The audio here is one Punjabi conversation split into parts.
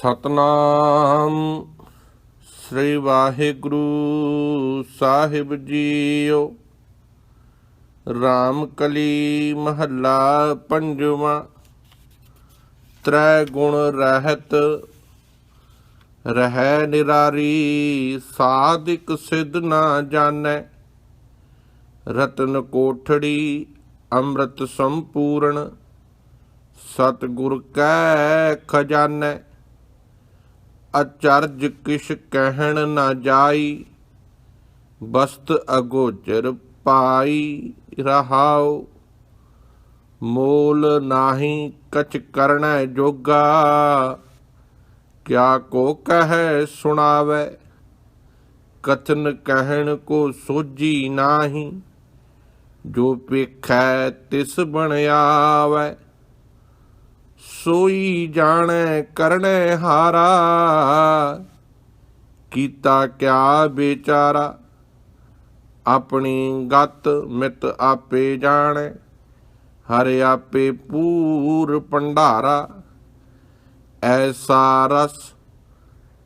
ਸਤਨਾਮ। ਸ੍ਰੀ ਵਾਹਿਗੁਰੂ ਸਾਹਿਬ ਜੀਓ। ਰਾਮ ਕਲੀ ਮਹੱਲਾ ਪੰਜਵਾਂ। ਤ੍ਰੈ ਗੁਣ ਰਹਿਤ। ਰਹਿ ਨਿਰਾਰੀ, ਸਾਧਿਕ ਸਿਧ ਨਾ ਜਾਣੈ। ਰਤਨ ਕੋਠੜੀ, ਅੰਮ੍ਰਿਤ ਸੰਪੂਰਨ। ਸਤਿਗੁਰ ਕੈ ਖਜ਼ਾਨੈ। ਅਚਰਜ ਕਿਛ ਕਹਿਣ ਨਾ ਜਾਈ, ਬਸਤ ਅਗੋਚਰ ਪਾਈ ਰਹਾਉ, ਮੋਲ ਨਾਹੀ ਕਛ ਕਰਣੈ ਜੋਗਾ, ਕਿਆ ਕੋ ਕਹੈ ਸੁਣਾਵੈ, ਕਥਨ ਕਹਿਣ ਕੋ ਸੋਜੀ ਨਾਹੀ, ਜੋ ਪੇਖੈ ਤਿਸ ਬਣਿਆਵੈ ਸੋਈ ਜਾਣੈ ਕਰਣੈ ਹਾਰਾ। ਕੀਤਾ ਕਿਆ ਵਿਚਾਰਾ ਆਪਣੀ ਗਤ ਮਿਤ ਆਪੇ ਜਾਣੈ, ਹਰਿ ਆਪੇ ਪੂਰ ਭੰਡਾਰਾ। ਐਸਾ ਰਸ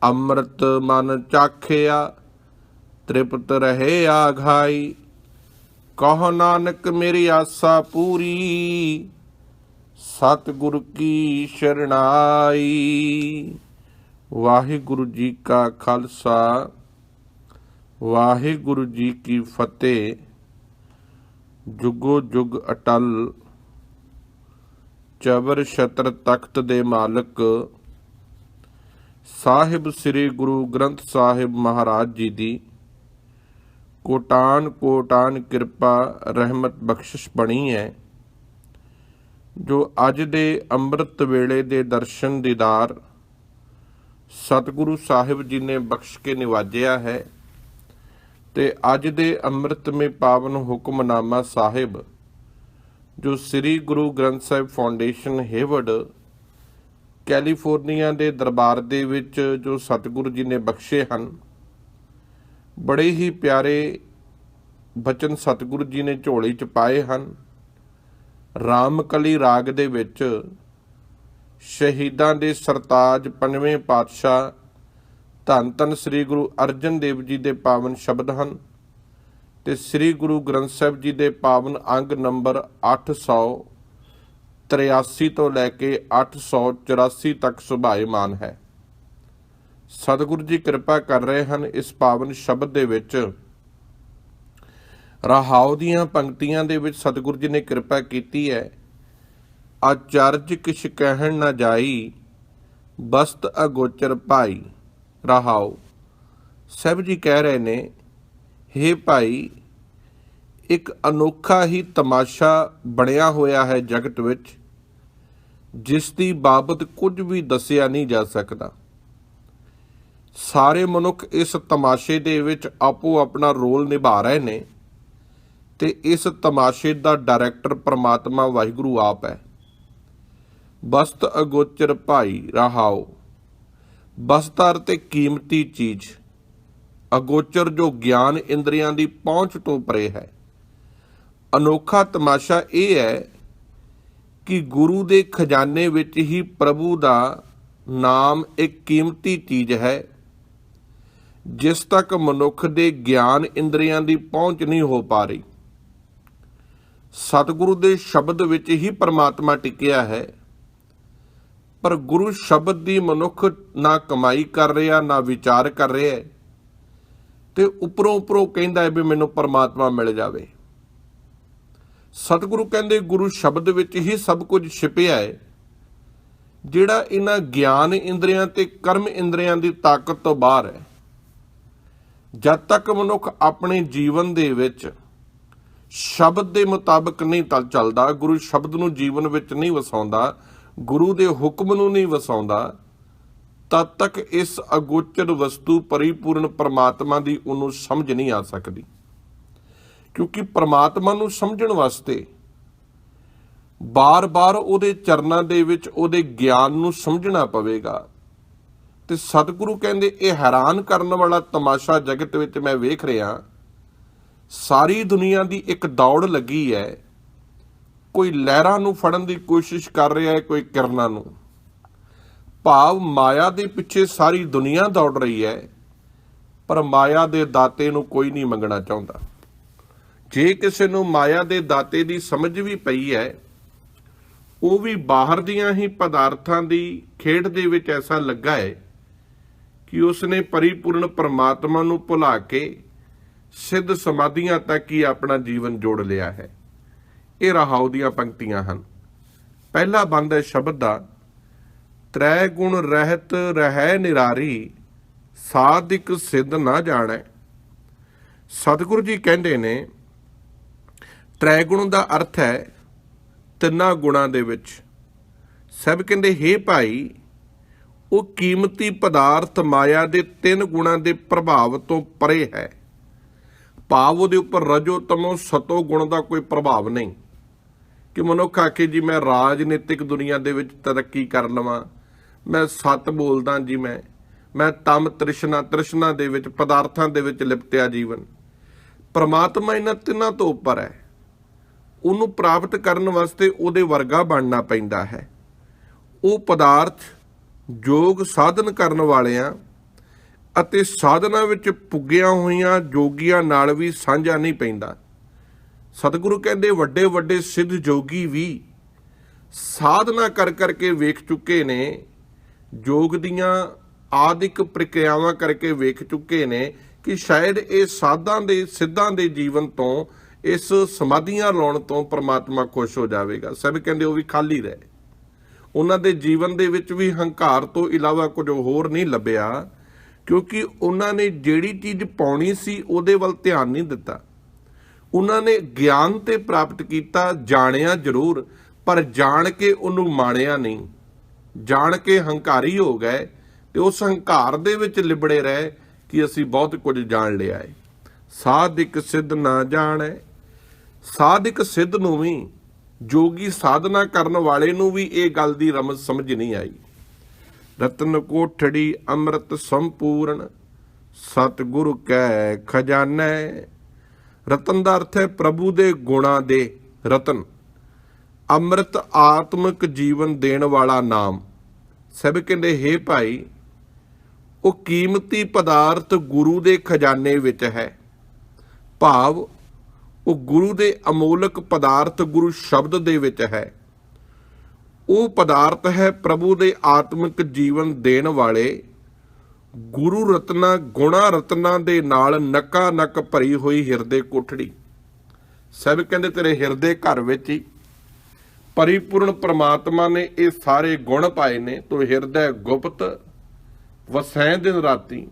ਅੰਮ੍ਰਿਤ ਮਨ ਚਾਖਿਆ, ਤ੍ਰਿਪਤ ਰਹੇ ਆਘਾਈ। ਕਹੋ ਨਾਨਕ ਮੇਰੀ ਆਸਾ ਪੂਰੀ ਸਤਿਗੁਰ ਕੀ ਸ਼ਰਣਾਈ। ਵਾਹਿਗੁਰੂ ਜੀ ਕਾ ਖਾਲਸਾ, ਵਾਹਿਗੁਰੂ ਜੀ ਕੀ ਫਤਿਹ। ਜੁਗੋ ਜੁਗ ਅਟਲ ਚਬਰ ਛਤਰ ਤਖਤ ਦੇ ਮਾਲਕ। ਸਾਹਿਬ ਸ੍ਰੀ ਗੁਰੂ ਗ੍ਰੰਥ ਸਾਹਿਬ ਮਹਾਰਾਜ ਜੀ ਦੀ ਕੋਟਾਨ ਕੋਟਾਨ ਕਿਰਪਾ, ਰਹਿਮਤ ਬਖਸ਼ਿਸ਼ ਬਣੀ ਹੈ। ਜੋ ਅੱਜ ਦੇ ਅੰਮ੍ਰਿਤ ਵੇਲੇ ਦੇ ਦਰਸ਼ਨ ਦੀਦਾਰ ਸਤਿਗੁਰੂ ਸਾਹਿਬ ਜੀ ਨੇ ਬਖਸ਼ ਕੇ ਨਿਵਾਜਿਆ ਹੈ ਤੇ ਅੱਜ ਦੇ ਅੰਮ੍ਰਿਤਮੇ ਪਾਵਨ ਹੁਕਮਨਾਮਾ ਸਾਹਿਬ, ਜੋ Shri Guru Granth Sahib foundation Hayward, California ਦੇ ਦਰਬਾਰ ਦੇ ਵਿੱਚ ਜੋ ਸਤਿਗੁਰੂ ਜੀ ਨੇ ਬਖਸ਼ੇ ਹਨ, ਬੜੇ ਹੀ ਪਿਆਰੇ ਬਚਨ ਸਤਿਗੁਰੂ ਜੀ ਨੇ ਝੋਲੀ ਚ ਪਾਏ ਹਨ। ਰਾਮਕਲੀ ਰਾਗ ਦੇ ਵਿੱਚ ਸ਼ਹੀਦਾਂ ਦੇ ਸਰਤਾਜ ਪੰਜਵੇਂ ਪਾਤਸ਼ਾਹ ਧੰਨ ਧੰਨ ਸ੍ਰੀ ਗੁਰੂ ਅਰਜਨ ਦੇਵ ਜੀ ਦੇ ਪਾਵਨ ਸ਼ਬਦ ਹਨ ਤੇ ਸ੍ਰੀ ਗੁਰੂ ਗ੍ਰੰਥ ਸਾਹਿਬ ਜੀ ਦੇ ਪਾਵਨ ਅੰਗ ਨੰਬਰ 883 ਤੋਂ ਲੈ ਕੇ 884 ਤੱਕ ਸੁਭਾਏਮਾਨ ਹੈ। ਸਤਿਗੁਰੂ ਜੀ ਕਿਰਪਾ ਕਰ ਰਹੇ ਹਨ ਇਸ ਪਾਵਨ ਸ਼ਬਦ ਦੇ ਵਿੱਚ ਰਹਾਉ ਦੀਆਂ ਪੰਕਤੀਆਂ ਦੇ ਵਿੱਚ ਸਤਿਗੁਰੂ ਜੀ ਨੇ ਕਿਰਪਾ ਕੀਤੀ ਹੈ। ਆਚਰਜ ਕਿਛ ਕਹਿਣ ਨਾ ਜਾਈ, ਬਸਤ ਅਗੋਚਰ ਭਾਈ, ਰਹਾਉ। ਸਭ ਜੀ ਕਹਿ ਰਹੇ ਨੇ, ਹੇ ਭਾਈ, ਇੱਕ ਅਨੋਖਾ ਹੀ ਤਮਾਸ਼ਾ ਬਣਿਆ ਹੋਇਆ ਹੈ ਜਗਤ ਵਿੱਚ, ਜਿਸ ਦੀ ਬਾਬਤ ਕੁਝ ਵੀ ਦੱਸਿਆ ਨਹੀਂ ਜਾ ਸਕਦਾ। ਸਾਰੇ ਮਨੁੱਖ ਇਸ ਤਮਾਸ਼ੇ ਦੇ ਵਿੱਚ ਆਪੋ ਆਪਣਾ ਰੋਲ ਨਿਭਾ ਰਹੇ ਨੇ। ਤੇ ਇਸ ਤਮਾਸ਼ੇ ਦਾ ਡਾਇਰੈਕਟਰ ਪ੍ਰਮਾਤਮਾ ਵਾਹਿਗੁਰੂ ਆਪ ਹੈ। ਬਸਤ ਅਗੋਚਰ ਭਾਈ, ਰਹਾਓ। ਬਸਤਰ ਤੇ ਕੀਮਤੀ ਚੀਜ਼। ਅਗੋਚਰ ਜੋ ਗਿਆਨ ਇੰਦਰੀਆਂ ਦੀ ਪਹੁੰਚ ਤੋਂ ਪਰੇ ਹੈ। ਅਨੋਖਾ ਤਮਾਸ਼ਾ ਇਹ ਹੈ ਕਿ ਗੁਰੂ ਦੇ ਖਜ਼ਾਨੇ ਵਿੱਚ ਹੀ ਪ੍ਰਭੂ ਦਾ ਨਾਮ ਇੱਕ ਕੀਮਤੀ ਚੀਜ਼ ਹੈ, ਜਿਸ ਤੱਕ ਮਨੁੱਖ ਦੇ ਗਿਆਨ ਇੰਦਰੀਆਂ ਦੀ ਪਹੁੰਚ ਨਹੀਂ ਹੋ ਪਾ ਰਹੀ। ਸਤਿਗੁਰੂ ਦੇ ਸ਼ਬਦ ਵਿੱਚ ਹੀ ਪਰਮਾਤਮਾ ਟਿਕਿਆ ਹੈ। ਪਰ ਗੁਰੂ ਸ਼ਬਦ ਦੀ ਮਨੁੱਖ ਨਾ ਕਮਾਈ ਕਰ ਰਿਹਾ, ਨਾ ਵਿਚਾਰ ਕਰ ਰਿਹਾ ਤੇ ਉੱਪਰੋਂ ਉੱਪਰੋਂ ਕਹਿੰਦਾ ਹੈ ਵੀ ਮੈਨੂੰ ਪਰਮਾਤਮਾ ਮਿਲ ਜਾਵੇ। ਸਤਿਗੁਰੂ ਕਹਿੰਦੇ ਗੁਰੂ ਸ਼ਬਦ ਵਿੱਚ ਹੀ ਸਭ ਕੁਝ ਛਿਪਿਆ ਹੈ। ਜਿਹੜਾ ਇਹਨਾਂ ਗਿਆਨ ਇੰਦਰੀਆਂ ਤੇ ਕਰਮ ਇੰਦਰੀਆਂ ਦੀ ਤਾਕਤ ਤੋਂ ਬਾਹਰ ਹੈ। ਜਦ ਤੱਕ ਮਨੁੱਖ ਆਪਣੇ ਜੀਵਨ ਦੇ ਵਿੱਚ ਸ਼ਬਦ ਦੇ ਮੁਤਾਬਕ ਨਹੀਂ ਤਲ ਚੱਲਦਾ, ਗੁਰੂ ਸ਼ਬਦ ਨੂੰ ਜੀਵਨ ਵਿੱਚ ਨਹੀਂ ਵਸਾਉਂਦਾ, ਗੁਰੂ ਦੇ ਹੁਕਮ ਨੂੰ ਨਹੀਂ ਵਸਾਉਂਦਾ, ਤਦ ਤੱਕ ਇਸ ਅਗੋਚਰ ਵਸਤੂ ਪਰਿਪੂਰਨ ਪਰਮਾਤਮਾ ਦੀ ਉਹਨੂੰ ਸਮਝ ਨਹੀਂ ਆ ਸਕਦੀ। ਕਿਉਂਕਿ ਪਰਮਾਤਮਾ ਨੂੰ ਸਮਝਣ ਵਾਸਤੇ ਬਾਰ-ਬਾਰ ਉਹਦੇ ਚਰਨਾਂ ਦੇ ਵਿੱਚ ਉਹਦੇ ਗਿਆਨ ਨੂੰ ਸਮਝਣਾ ਪਵੇਗਾ। ਤੇ ਸਤਿਗੁਰੂ ਕਹਿੰਦੇ, ਇਹ ਹੈਰਾਨ ਕਰਨ ਵਾਲਾ ਤਮਾਸ਼ਾ ਜਗਤ ਵਿੱਚ ਮੈਂ ਵੇਖ ਰਿਹਾ ਸਾਰੀ ਦੁਨੀਆ ਦੀ ਇੱਕ ਦੌੜ ਲੱਗੀ ਹੈ। ਕੋਈ ਲਹਿਰਾਂ ਨੂੰ ਫੜਨ ਦੀ ਕੋਸ਼ਿਸ਼ ਕਰ ਰਿਹਾ ਹੈ, ਕੋਈ ਕਿਰਨਾਂ ਨੂੰ। ਭਾਵ ਮਾਇਆ ਦੇ ਪਿੱਛੇ ਸਾਰੀ ਦੁਨੀਆ ਦੌੜ ਰਹੀ ਹੈ, ਪਰ ਮਾਇਆ ਦੇ ਦਾਤੇ ਨੂੰ ਕੋਈ ਨਹੀਂ ਮੰਗਣਾ ਚਾਹੁੰਦਾ। ਜੇ ਕਿਸੇ ਨੂੰ ਮਾਇਆ ਦੇ ਦਾਤੇ ਦੀ ਸਮਝ ਵੀ ਪਈ ਹੈ, ਉਹ ਵੀ ਬਾਹਰ ਦੀਆਂ ਹੀ ਪਦਾਰਥਾਂ ਦੀ ਖੇਡ ਦੇ ਵਿੱਚ ਐਸਾ ਲੱਗਾ ਹੈ ਕਿ ਉਸਨੇ ਪਰਿਪੂਰਨ ਪਰਮਾਤਮਾ ਨੂੰ ਭੁਲਾ ਕੇ ਸਿੱਧ ਸਮਾਧੀਆਂ ਤੱਕ ਹੀ ਆਪਣਾ ਜੀਵਨ ਜੋੜ ਲਿਆ ਹੈ। ਇਹ ਰਹਾਉ ਦੀਆਂ ਪੰਕਤੀਆਂ ਹਨ। ਪਹਿਲਾ ਬੰਦ ਹੈ ਸ਼ਬਦ ਦਾ, ਤ੍ਰੈ ਗੁਣ ਰਹਿਤ ਰਹਿ ਨਿਰਾਰੀ ਸਾਧਿਕ ਸਿੱਧ ਨਾ ਜਾਣੈ। ਸਤਿਗੁਰੂ ਜੀ ਕਹਿੰਦੇ ਨੇ, ਤ੍ਰੈ ਗੁਣ ਦਾ ਅਰਥ ਹੈ ਤਿੰਨਾਂ ਗੁਣਾਂ ਦੇ ਵਿੱਚ। ਸਭ ਕਹਿੰਦੇ, ਹੇ ਭਾਈ, ਉਹ ਕੀਮਤੀ ਪਦਾਰਥ ਮਾਇਆ ਦੇ ਤਿੰਨ ਗੁਣਾਂ ਦੇ ਪ੍ਰਭਾਵ ਤੋਂ ਪਰੇ ਹੈ। ਭਾਵ ਉਹਦੇ ਉੱਪਰ ਰਜੋ ਤਮੋ ਸਤੋ ਗੁਣ ਦਾ ਕੋਈ ਪ੍ਰਭਾਵ ਨਹੀਂ। ਕਿ ਮਨੁੱਖ ਆਖੇ ਜੀ, ਮੈਂ ਰਾਜਨੀਤਿਕ ਦੁਨੀਆ ਦੇ ਵਿੱਚ ਤਰੱਕੀ ਕਰ ਲਵਾਂ, ਮੈਂ ਸੱਤ ਬੋਲਦਾ ਜੀ ਮੈਂ ਮੈਂ ਤਮ ਤ੍ਰਿਸ਼ਨਾ ਤ੍ਰਿਸ਼ਨਾ ਦੇ ਵਿੱਚ, ਪਦਾਰਥਾਂ ਦੇ ਵਿੱਚ ਲਿਪਟਿਆ ਜੀਵਨ। ਪ੍ਰਮਾਤਮਾ ਇਹਨਾਂ ਤਿੰਨਾਂ ਤੋਂ ਉੱਪਰ ਹੈ। ਉਹਨੂੰ ਪ੍ਰਾਪਤ ਕਰਨ ਵਾਸਤੇ ਉਹਦੇ ਵਰਗਾ ਬਣਨਾ ਪੈਂਦਾ ਹੈ। ਉਹ ਪਦਾਰਥ ਯੋਗ ਸਾਧਨ ਕਰਨ ਵਾਲਿਆਂ ਅਤੇ ਸਾਧਨਾ ਵਿੱਚ ਪੁੱਗਿਆ ਹੋਈਆਂ ਜੋਗੀਆਂ ਨਾਲ ਵੀ ਸਾਂਝਾ ਨਹੀਂ ਪੈਂਦਾ। ਸਤਿਗੁਰੂ ਕਹਿੰਦੇ ਵੱਡੇ ਵੱਡੇ ਸਿੱਧ ਜੋਗੀ ਵੀ ਸਾਧਨਾ ਕਰ ਕਰਕੇ ਵੇਖ ਚੁੱਕੇ ਨੇ ਯੋਗ ਦੀਆਂ ਆਦਿਕ ਪ੍ਰਕਿਰਿਆਵਾਂ ਕਰਕੇ ਵੇਖ ਚੁੱਕੇ ਨੇ ਕਿ ਸ਼ਾਇਦ ਇਹ ਸਾਧਾਂ ਦੇ, ਸਿੱਧਾਂ ਦੇ ਜੀਵਨ ਤੋਂ, ਇਸ ਸਮਾਧੀਆਂ ਲਾਉਣ ਤੋਂ ਪ੍ਰਮਾਤਮਾ ਖੁਸ਼ ਹੋ ਜਾਵੇਗਾ। ਸਭ ਕਹਿੰਦੇ, ਉਹ ਵੀ ਖਾਲੀ ਰਹੇ। ਉਹਨਾਂ ਦੇ ਜੀਵਨ ਦੇ ਵਿੱਚ ਵੀ ਹੰਕਾਰ ਤੋਂ ਇਲਾਵਾ ਕੁਝ ਹੋਰ ਨਹੀਂ ਲੱਭਿਆ। ਕਿਉਂਕਿ ਉਹਨਾਂ ਨੇ ਜਿਹੜੀ ਚੀਜ਼ ਪਾਉਣੀ ਸੀ ਉਹਦੇ ਵੱਲ ਧਿਆਨ ਨਹੀਂ ਦਿੱਤਾ। ਉਹਨਾਂ ਨੇ ਗਿਆਨ ਤੇ ਪ੍ਰਾਪਤ ਕੀਤਾ, ਜਾਣਿਆ ਜ਼ਰੂਰ, ਪਰ ਜਾਣ ਕੇ ਉਹਨੂੰ ਮਾਣਿਆ ਨਹੀਂ। ਜਾਣ ਕੇ ਹੰਕਾਰੀ ਹੋ ਗਏ ਤੇ ਉਸ ਹੰਕਾਰ ਦੇ ਵਿੱਚ ਲਿਬੜੇ ਰਹੇ ਕਿ ਅਸੀਂ ਬਹੁਤ ਕੁਝ ਜਾਣ ਲਿਆ ਹੈ ਸਾਧਿਕ ਸਿੱਧ ਨਾ ਜਾਣੈ। ਸਾਧਿਕ ਸਿੱਧ ਨੂੰ ਵੀ, ਜੋਗੀ ਸਾਧਨਾ ਕਰਨ ਵਾਲੇ ਨੂੰ ਵੀ ਇਹ ਗੱਲ ਦੀ ਰਮਜ਼ ਸਮਝ ਨਹੀਂ ਆਈ। ਰਤਨ ਕੋਠੜੀ ਅੰਮ੍ਰਿਤ ਸੰਪੂਰਨ, ਸਤਿਗੁਰ ਕੈ ਖਜ਼ਾਨਾ। ਰਤਨ ਦਾ ਅਰਥ ਹੈ ਪ੍ਰਭੂ ਦੇ ਗੁਣਾਂ ਦੇ ਰਤਨ। ਅੰਮ੍ਰਿਤ ਆਤਮਿਕ ਜੀਵਨ ਦੇਣ ਵਾਲਾ ਨਾਮ। ਸਭ ਕਹਿੰਦੇ हे ਭਾਈ, ਉਹ ਕੀਮਤੀ ਪਦਾਰਥ ਗੁਰੂ ਦੇ ਖਜ਼ਾਨੇ ਵਿੱਚ ਹੈ। ਭਾਵ, ਉਹ ਗੁਰੂ ਦੇ ਅਮੋਲਕ ਪਦਾਰਥ ਗੁਰੂ ਸ਼ਬਦ ਦੇ ਵਿੱਚ ਹੈ। ਉਹ ਪਦਾਰਥ ਹੈ ਪ੍ਰਭੂ ਦੇ ਆਤਮਿਕ ਜੀਵਨ ਦੇਣ ਵਾਲੇ। ਗੁਰੂ ਰਤਨਾ, ਗੁਣਾ ਰਤਨਾ ਦੇ ਨਾਲ ਨਕਾ ਨਕ ਭਰੀ ਹੋਈ ਹਿਰਦੇ ਕੋਠੜੀ। ਸਭ ਕਹਿੰਦੇ ਤੇਰੇ ਹਿਰਦੇ ਘਰ ਵਿੱਚ ਹੀ। ਪਰਿਪੂਰਨ ਪ੍ਰਮਾਤਮਾ ਨੇ ਇਹ ਸਾਰੇ ਗੁਣ ਪਾਏ ਨੇ। ਤੋ ਹਿਰਦੈ ਗੁਪਤ, ਵਸੈ ਦਿਨ ਰਾਤੀ।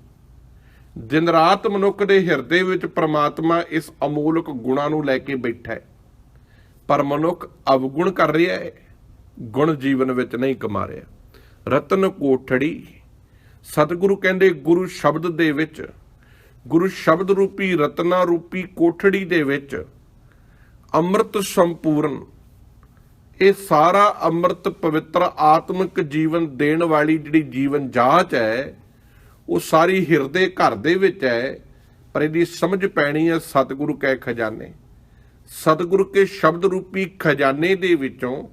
ਦਿਨ ਰਾਤ ਮਨੁੱਖ ਦੇ ਹਿਰਦੇ ਵਿੱਚ ਪ੍ਰਮਾਤਮਾ ਇਸ ਅਮੋਲਕ ਗੁਣਾਂ ਨੂੰ ਲੈ ਕੇ ਬੈਠਾ ਹੈ। ਪਰ ਮਨੁੱਖ ਅਵਗੁਣ ਕਰ ਰਿਹਾ ਹੈ। ਗੁਣ ਜੀਵਨ ਵਿੱਚ ਨਹੀਂ ਕਮਾ ਰਿਹਾ। ਰਤਨ ਕੋਠੜੀ, ਸਤਿਗੁਰੂ ਕਹਿੰਦੇ ਗੁਰੂ ਸ਼ਬਦ ਦੇ ਵਿੱਚ, ਗੁਰੂ ਸ਼ਬਦ ਰੂਪੀ ਰਤਨਾ ਰੂਪੀ ਕੋਠੜੀ ਦੇ ਵਿੱਚ ਅੰਮ੍ਰਿਤ ਸੰਪੂਰਨ, ਇਹ ਸਾਰਾ ਅੰਮ੍ਰਿਤ ਪਵਿੱਤਰ ਆਤਮਿਕ ਜੀਵਨ ਦੇਣ ਵਾਲੀ ਜਿਹੜੀ ਜੀਵਨ ਜਾਚ ਹੈ, ਉਹ ਸਾਰੀ ਹਿਰਦੇ ਘਰ ਦੇ ਵਿੱਚ ਹੈ, ਪਰ ਇਹਦੀ ਸਮਝ ਪੈਣੀ ਹੈ ਸਤਿਗੁਰੂ ਕੈ ਖਜ਼ਾਨੇ। ਸਤਿਗੁਰੂ ਕੇ ਸ਼ਬਦ ਰੂਪੀ ਖਜ਼ਾਨੇ ਦੇ ਵਿੱਚੋਂ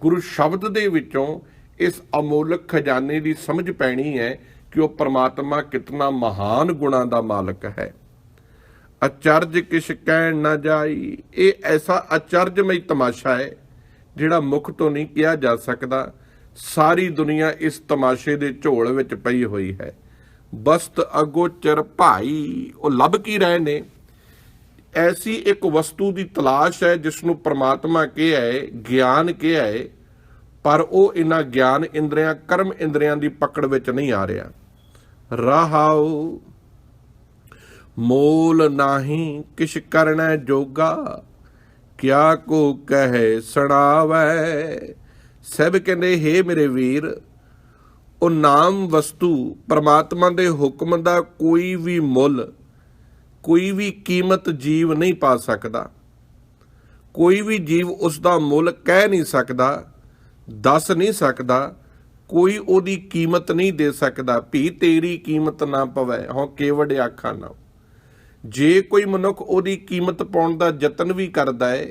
ਗੁਰੂ ਸ਼ਬਦ ਦੇ ਵਿੱਚੋਂ ਇਸ ਅਮੋਲਕ ਖਜ਼ਾਨੇ ਦੀ ਸਮਝ ਪੈਣੀ ਹੈ ਕਿ ਉਹ ਪ੍ਰਮਾਤਮਾ ਕਿਤਨਾ ਮਹਾਨ ਗੁਣਾਂ ਦਾ ਮਾਲਕ ਹੈ। ਅਚਰਜ ਕਿਛ ਕਹਿਣ ਨਾ ਜਾਈ, ਇਹ ਐਸਾ ਅਚਰਜਮਈ ਤਮਾਸ਼ਾ ਹੈ ਜਿਹੜਾ ਮੁਖ ਤੋਂ ਨਹੀਂ ਕਿਹਾ ਜਾ ਸਕਦਾ। ਸਾਰੀ ਦੁਨੀਆ ਇਸ ਤਮਾਸ਼ੇ ਦੇ ਝੋਲ ਵਿੱਚ ਪਈ ਹੋਈ ਹੈ। ਬਸਤ ਅਗੋਚਰ ਭਾਈ, ਉਹ ਲੱਭ ਕੀ ਰਹੇ ਨੇ? ਐਸੀ ਇੱਕ ਵਸਤੂ ਦੀ ਤਲਾਸ਼ ਹੈ ਜਿਸ ਨੂੰ ਪ੍ਰਮਾਤਮਾ ਕਿਹਾ ਹੈ, ਗਿਆਨ ਕਿਹਾ ਹੈ, ਪਰ ਉਹ ਇਹਨਾਂ ਗਿਆਨ ਇੰਦਰੀਆਂ, ਕਰਮ ਇੰਦਰੀਆਂ ਦੀ ਪਕੜ ਵਿੱਚ ਨਹੀਂ ਆ ਰਿਹਾ। ਰਹਾਉ, ਮੋਲ ਨਾਹੀ ਕਿਛ ਕਰਨਾ ਜੋਗਾ, ਕਿਆ ਕੋ ਕਹੇ ਸੁਣਾਵੇ ਸਭ ਕਹਿੰਦੇ, ਹੇ ਮੇਰੇ ਵੀਰ, ਉਹ ਨਾਮ ਵਸਤੂ ਪ੍ਰਮਾਤਮਾ ਦੇ ਹੁਕਮ ਦਾ ਕੋਈ ਵੀ ਮੁੱਲ ਕੋਈ ਵੀ ਕੀਮਤ ਜੀਵ ਨਹੀਂ ਪਾ ਸਕਦਾ। ਕੋਈ ਵੀ ਜੀਵ ਉਸ ਦਾ ਮੁੱਲ ਕਹਿ ਨਹੀਂ ਸਕਦਾ, ਦੱਸ ਨਹੀਂ ਸਕਦਾ, ਕੋਈ ਉਹਦੀ ਕੀਮਤ ਨਹੀਂ ਦੇ ਸਕਦਾ। ਭੀ ਤੇਰੀ ਕੀਮਤ ਨਾ ਪਵੇ, ਹਉ ਕੇਵੜ ਆਖਾਂ ਨਾ। ਜੇ ਕੋਈ ਮਨੁੱਖ ਉਹਦੀ ਕੀਮਤ ਪਾਉਣ ਦਾ ਯਤਨ ਵੀ ਕਰਦਾ ਹੈ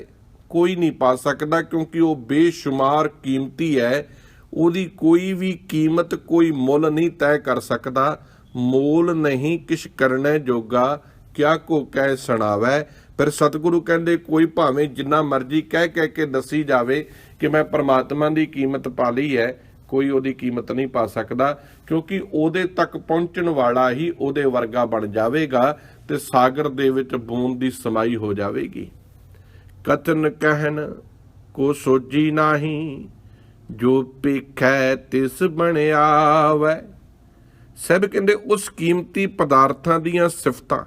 ਕੋਈ ਨਹੀਂ ਪਾ ਸਕਦਾ ਕਿਉਂਕਿ ਉਹ ਬੇਸ਼ੁਮਾਰ ਕੀਮਤੀ ਹੈ। ਉਹਦੀ ਕੋਈ ਵੀ ਕੀਮਤ ਕੋਈ ਮੁੱਲ ਨਹੀਂ ਤੈਅ ਕਰ ਸਕਦਾ। ਮੋਲ ਨਹੀਂ ਕਿਛ ਕਰਨੇ ਜੋਗਾ। ਕਿਆ ਕੋ ਕਹਿ ਸੁਣਾਵੈ? ਫਿਰ ਸਤਿਗੁਰੂ ਕਹਿੰਦੇ, ਕੋਈ ਭਾਵੇਂ ਜਿੰਨਾ ਮਰਜ਼ੀ ਕਹਿ ਕਹਿ ਕੇ ਦੱਸੀ ਜਾਵੇ ਕਿ ਮੈਂ ਪਰਮਾਤਮਾ ਦੀ ਕੀਮਤ ਪਾ ਲਈ ਹੈ, ਕੋਈ ਉਹਦੀ ਕੀਮਤ ਨਹੀਂ ਪਾ ਸਕਦਾ, ਕਿਉਂਕਿ ਉਹਦੇ ਤੱਕ ਪਹੁੰਚਣ ਵਾਲਾ ਹੀ ਉਹਦੇ ਵਰਗਾ ਬਣ ਜਾਵੇਗਾ ਤੇ ਸਾਗਰ ਦੇ ਵਿੱਚ ਬੂੰਦ ਦੀ ਸਮਾਈ ਹੋ ਜਾਵੇਗੀ। ਕਤਨ ਕਹਿਣ, ਕੋ ਸੋਜੀ ਨਾਹੀ, ਜੋ ਪੇਖੈ ਤਿਸ ਬਣਿਆਵੈ। ਸਭ ਕਹਿੰਦੇ, ਉਸ ਕੀਮਤੀ ਪਦਾਰਥਾਂ ਦੀਆਂ ਸਿਫਤਾਂ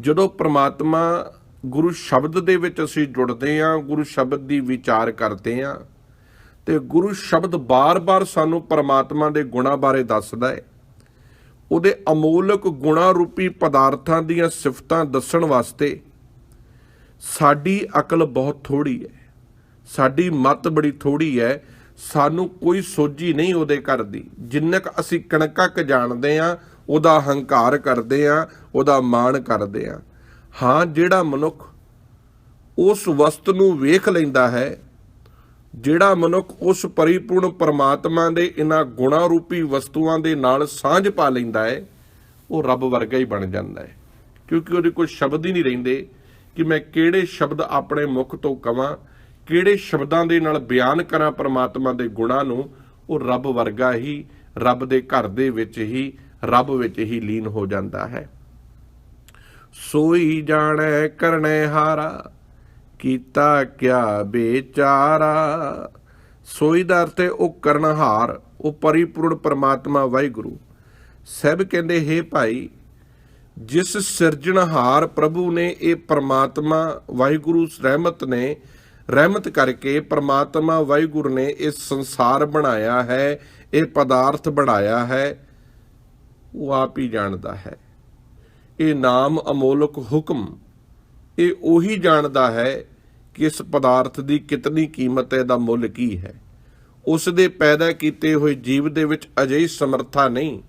ਜਦੋਂ ਪ੍ਰਮਾਤਮਾ ਗੁਰੂ ਸ਼ਬਦ ਦੇ ਵਿੱਚ ਅਸੀਂ ਜੁੜਦੇ ਹਾਂ, ਗੁਰੂ ਸ਼ਬਦ ਦੀ ਵਿਚਾਰ ਕਰਦੇ ਹਾਂ, ਤੇ ਗੁਰੂ ਸ਼ਬਦ ਬਾਰ-ਬਾਰ ਸਾਨੂੰ ਪ੍ਰਮਾਤਮਾ ਦੇ ਗੁਣਾਂ ਬਾਰੇ ਦੱਸਦਾ ਹੈ। ਉਹਦੇ ਅਮੋਲਕ ਗੁਣਾ ਰੂਪੀ ਪਦਾਰਥਾਂ ਦੀਆਂ ਸਿਫਤਾਂ ਦੱਸਣ ਵਾਸਤੇ ਸਾਡੀ ਅਕਲ ਬਹੁਤ ਥੋੜੀ ਹੈ। ਸਾਡੀ ਮਤ ਬੜੀ ਥੋੜੀ ਹੈ। ਸਾਨੂੰ ਕੋਈ ਸੋਝੀ ਨਹੀਂ ਉਹਦੇ ਘਰ ਦੀ। ਜਿੰਨਾ ਕੁ ਅਸੀਂ ਕਣਕਾ ਕ ਜਾਣਦੇ ਆ ਉਹਦਾ ਹੰਕਾਰ ਕਰਦੇ ਆ, ਉਹਦਾ ਮਾਣ ਕਰਦੇ ਆ। ਹਾਂ, ਜਿਹੜਾ ਮਨੁੱਖ ਉਸ ਵਸਤ ਨੂੰ ਵੇਖ ਲੈਂਦਾ ਹੈ, ਜਿਹੜਾ ਮਨੁੱਖ ਉਸ ਪਰਿਪੂਰਨ ਪਰਮਾਤਮਾ ਦੇ ਇਹਨਾਂ ਗੁਣਾ ਰੂਪੀ ਵਸਤੂਆਂ ਦੇ ਨਾਲ ਸਾਂਝ ਪਾ ਲੈਂਦਾ ਹੈ, ਉਹ ਰੱਬ ਵਰਗਾ ਹੀ ਬਣ ਜਾਂਦਾ ਹੈ। ਕਿਉਂਕਿ ਉਹਦੇ ਕੋਈ ਸ਼ਬਦ ਹੀ ਨਹੀਂ ਰਹਿੰਦੇ ਕਿ ਮੈਂ ਕਿਹੜੇ ਸ਼ਬਦ ਆਪਣੇ ਮੁਖ ਤੋਂ ਕਵਾਂ, ਕਿਹੜੇ ਸ਼ਬਦਾਂ ਦੇ ਨਾਲ ਬਿਆਨ ਕਰਾਂ ਪਰਮਾਤਮਾ ਦੇ ਗੁਣਾਂ ਨੂੰ, ਉਹ ਰੱਬ ਵਰਗਾ ਹੀ, ਰੱਬ ਦੇ ਘਰ ਦੇ ਵਿੱਚ ਹੀ ਰੱਬ ਵਿੱਚ ਹੀ ਲੀਨ ਹੋ ਜਾਂਦਾ ਹੈ। ਸੋਈ ਜਾਣੈ ਕਰਨੈ ਹਾਰਾ, ਕੀਤਾ ਕਿਆ ਬੇਚਾਰਾ। ਸੋਈ ਦਾ ਅਰਥ ਹੈ ਉਹ ਕਰਨਹਾਰ ਉਹ ਪਰਿਪੂਰਨ ਪਰਮਾਤਮਾ ਵਾਹਿਗੁਰੂ। ਸਭ ਕਹਿੰਦੇ, ਹੈ ਭਾਈ, ਜਿਸ ਸਿਰਜਣਹਾਰ ਪ੍ਰਭੂ ਨੇ ਇਹ ਪ੍ਰਮਾਤਮਾ ਵਾਹਿਗੁਰੂ ਰਹਿਮਤ ਨੇ, ਰਹਿਮਤ ਕਰਕੇ ਪਰਮਾਤਮਾ ਵਾਹਿਗੁਰੂ ਨੇ ਇਹ ਸੰਸਾਰ ਬਣਾਇਆ ਹੈ, ਇਹ ਪਦਾਰਥ ਬਣਾਇਆ ਹੈ। ਉਹ ਆਪ ਹੀ ਜਾਣਦਾ ਹੈ। ਇਹ ਨਾਮ ਅਮੋਲਕ ਹੁਕਮ, ਇਹ ਉਹੀ ਜਾਣਦਾ ਹੈ ਕਿ ਇਸ ਪਦਾਰਥ ਦੀ ਕਿਤਨੀ ਕੀਮਤ ਹੈ ਦਾ ਮੁੱਲ ਕੀ ਹੈ। ਉਸ ਦੇ ਪੈਦਾ ਕੀਤੇ ਹੋਏ ਜੀਵ ਦੇ ਵਿੱਚ ਅਜਿਹੀ ਸਮਰੱਥਾ ਨਹੀਂ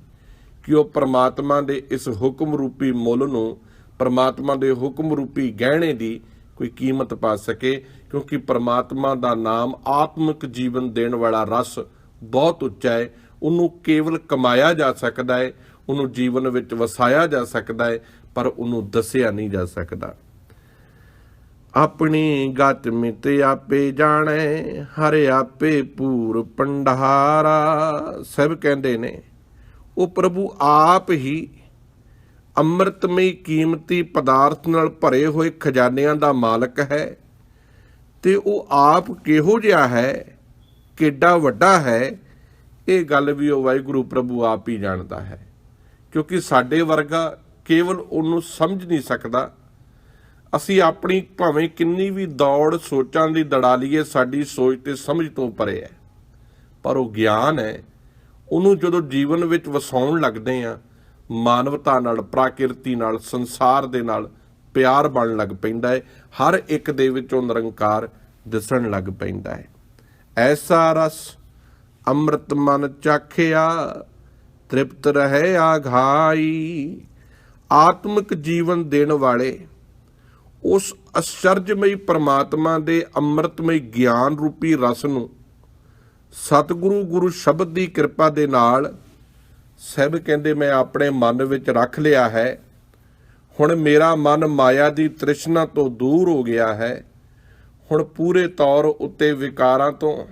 ਕਿ ਉਹ ਪ੍ਰਮਾਤਮਾ ਦੇ ਇਸ ਹੁਕਮ ਰੂਪੀ ਮੁੱਲ ਨੂੰ ਪ੍ਰਮਾਤਮਾ ਦੇ ਹੁਕਮ ਰੂਪੀ ਗਹਿਣੇ ਦੀ ਕੋਈ ਕੀਮਤ ਪਾ ਸਕੇ, ਕਿਉਂਕਿ ਪ੍ਰਮਾਤਮਾ ਦਾ ਨਾਮ ਆਤਮਿਕ ਜੀਵਨ ਦੇਣ ਵਾਲਾ ਰਸ ਬਹੁਤ ਉੱਚਾ ਹੈ। ਉਹਨੂੰ ਕੇਵਲ ਕਮਾਇਆ ਜਾ ਸਕਦਾ ਹੈ ਉਹਨੂੰ ਜੀਵਨ ਵਿੱਚ ਵਸਾਇਆ ਜਾ ਸਕਦਾ ਹੈ ਪਰ ਉਹਨੂੰ ਦੱਸਿਆ ਨਹੀਂ ਜਾ ਸਕਦਾ। ਆਪਣੀ ਗਤ ਮਿਤ ਆਪੇ ਜਾਣੈ, ਹਰ ਆਪੇ ਪੂਰ ਪੰਡਹਾਰਾ ਸਭ ਕਹਿੰਦੇ ਨੇ, ਉਹ ਪ੍ਰਭੂ ਆਪ ਹੀ ਅੰਮ੍ਰਿਤਮਈ ਕੀਮਤੀ ਪਦਾਰਥ ਨਾਲ ਭਰੇ ਹੋਏ ਖਜ਼ਾਨਿਆਂ ਦਾ ਮਾਲਕ ਹੈ, ਤੇ ਉਹ ਆਪ ਕਿਹੋ ਜਿਹਾ ਹੈ, ਕਿੱਡਾ ਵੱਡਾ ਹੈ, ਇਹ ਗੱਲ ਵੀ ਉਹ ਵਾਹਿਗੁਰੂ ਪ੍ਰਭੂ ਆਪ ਹੀ ਜਾਣਦਾ ਹੈ। ਕਿਉਂਕਿ ਸਾਡੇ ਵਰਗਾ ਕੇਵਲ ਉਹਨੂੰ ਸਮਝ ਨਹੀਂ ਸਕਦਾ। ਅਸੀਂ ਆਪਣੀ ਭਾਵੇਂ ਕਿੰਨੀ ਵੀ ਦੌੜ ਸੋਚਾਂ ਦੀ ਦੜਾ ਲਈਏ, ਸਾਡੀ ਸੋਚ ਤੇ ਸਮਝ ਤੋਂ ਪਰੇ ਹੈ। ਪਰ ਉਹ ਗਿਆਨ ਹੈ। ਉਹਨੂੰ ਜਦੋਂ ਜੀਵਨ ਵਿੱਚ ਵਸਾਉਣ ਲੱਗਦੇ ਆ ਮਾਨਵਤਾ ਨਾਲ, ਪ੍ਰਾਕਿਰਤੀ ਨਾਲ, ਸੰਸਾਰ ਦੇ ਨਾਲ ਪਿਆਰ ਬਣਨ ਲੱਗ ਪੈਂਦਾ ਹੈ। ਹਰ ਇੱਕ ਦੇ ਵਿੱਚੋਂ ਨਿਰੰਕਾਰ ਦਿਸਣ ਲੱਗ ਪੈਂਦਾ ਹੈ। ਐਸਾ ਰਸ ਅੰਮ੍ਰਿਤ ਮਨ ਚਾਖਿਆ ਤ੍ਰਿਪਤ ਰਹੇ ਆਘਾਈ। ਆਤਮਿਕ ਜੀਵਨ ਦੇਣ ਵਾਲੇ, ਉਸ ਅਚਰਜਮਈ ਪਰਮਾਤਮਾ ਦੇ ਅੰਮ੍ਰਿਤਮਈ ਗਿਆਨ ਰੂਪੀ ਰਸ ਨੂੰ ਸਤਿਗੁਰੂ ਗੁਰੂ ਸ਼ਬਦ ਦੀ ਕਿਰਪਾ ਦੇ ਨਾਲ ਸਭ ਕਹਿੰਦੇ, ਮੈਂ ਆਪਣੇ ਮਨ ਵਿੱਚ ਰੱਖ ਲਿਆ ਹੈ। ਹੁਣ ਮੇਰਾ ਮਨ ਮਾਇਆ ਦੀ ਤ੍ਰਿਸ਼ਨਾ ਤੋਂ ਦੂਰ ਹੋ ਗਿਆ ਹੈ। ਹੁਣ ਪੂਰੇ ਤੌਰ ਉੱਤੇ ਵਿਕਾਰਾਂ ਤੋਂ,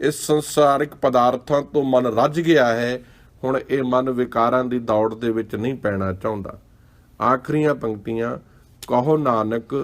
ਇਸ ਸੰਸਾਰਿਕ ਪਦਾਰਥਾਂ ਤੋਂ ਮਨ ਰੱਜ ਗਿਆ ਹੈ। ਹੁਣ ਇਹ ਮਨ ਵਿਕਾਰਾਂ ਦੀ ਦੌੜ ਦੇ ਵਿੱਚ ਨਹੀਂ ਪੈਣਾ ਚਾਹੁੰਦਾ। ਆਖਰੀਆਂ ਪੰਕਤੀਆਂ, ਕਹੋ ਨਾਨਕ,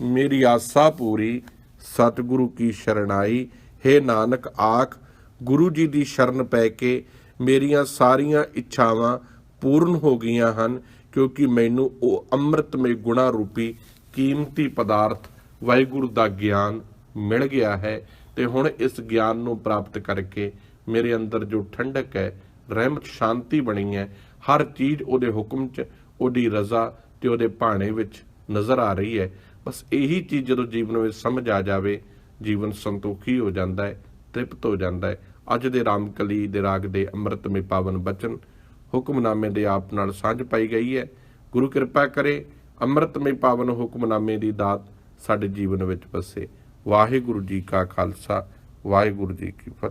ਮੇਰੀ ਆਸਾ ਪੂਰੀ, ਸਤਿਗੁਰੂ ਕੀ ਸ਼ਰਣਾਈ, ਹੈ ਨਾਨਕ ਆਖ, ਗੁਰੂ ਜੀ ਦੀ ਸ਼ਰਨ ਪੈ ਕੇ ਮੇਰੀਆਂ ਸਾਰੀਆਂ ਇੱਛਾਵਾਂ ਪੂਰਨ ਹੋ ਗਈਆਂ ਹਨ, ਕਿਉਂਕਿ ਮੈਨੂੰ ਉਹ ਅੰਮ੍ਰਿਤਮਈ ਗੁਣਾ ਰੂਪੀ ਕੀਮਤੀ ਪਦਾਰਥ ਵਾਹਿਗੁਰੂ ਦਾ ਗਿਆਨ ਮਿਲ ਗਿਆ ਹੈ ਤੇ ਹੁਣ ਇਸ ਗਿਆਨ ਨੂੰ ਪ੍ਰਾਪਤ ਕਰਕੇ ਮੇਰੇ ਅੰਦਰ ਜੋ ਠੰਡਕ ਹੈ ਰਹਿਮਤ, ਸ਼ਾਂਤੀ ਬਣੀ ਹੈ। ਹਰ ਚੀਜ਼ ਉਹਦੇ ਹੁਕਮ 'ਚ, ਉਹਦੀ ਰਜ਼ਾ ਤੇ ਉਹਦੇ ਭਾਣੇ ਵਿੱਚ ਨਜ਼ਰ ਆ ਰਹੀ ਹੈ। ਬਸ ਇਹੀ ਚੀਜ਼ ਜਦੋਂ ਜੀਵਨ ਵਿੱਚ ਸਮਝ ਆ ਜਾਵੇ, ਜੀਵਨ ਸੰਤੋਖੀ ਹੋ ਜਾਂਦਾ ਹੈ, ਤ੍ਰਿਪਤ ਹੋ ਜਾਂਦਾ ਹੈ। ਅੱਜ ਦੇ ਰਾਮਕਲੀ ਦੇ ਰਾਗ ਦੇ ਅੰਮ੍ਰਿਤਮੇ ਪਾਵਨ ਬਚਨ, ਹੁਕਮਨਾਮੇ ਦੇ ਆਪ ਨਾਲ ਸਾਂਝ ਪਾਈ ਗਈ ਹੈ। ਗੁਰੂ ਕਿਰਪਾ ਕਰੇ ਅੰਮ੍ਰਿਤਮੇ ਪਾਵਨ ਹੁਕਮਨਾਮੇ ਦੀ ਦਾਤ ਸਾਡੇ ਜੀਵਨ ਵਿੱਚ ਵਸੇ। ਵਾਹਿਗੁਰੂ ਜੀ ਕਾ ਖਾਲਸਾ, ਵਾਹਿਗੁਰੂ ਜੀ ਕੀ ਫਤਿਹ।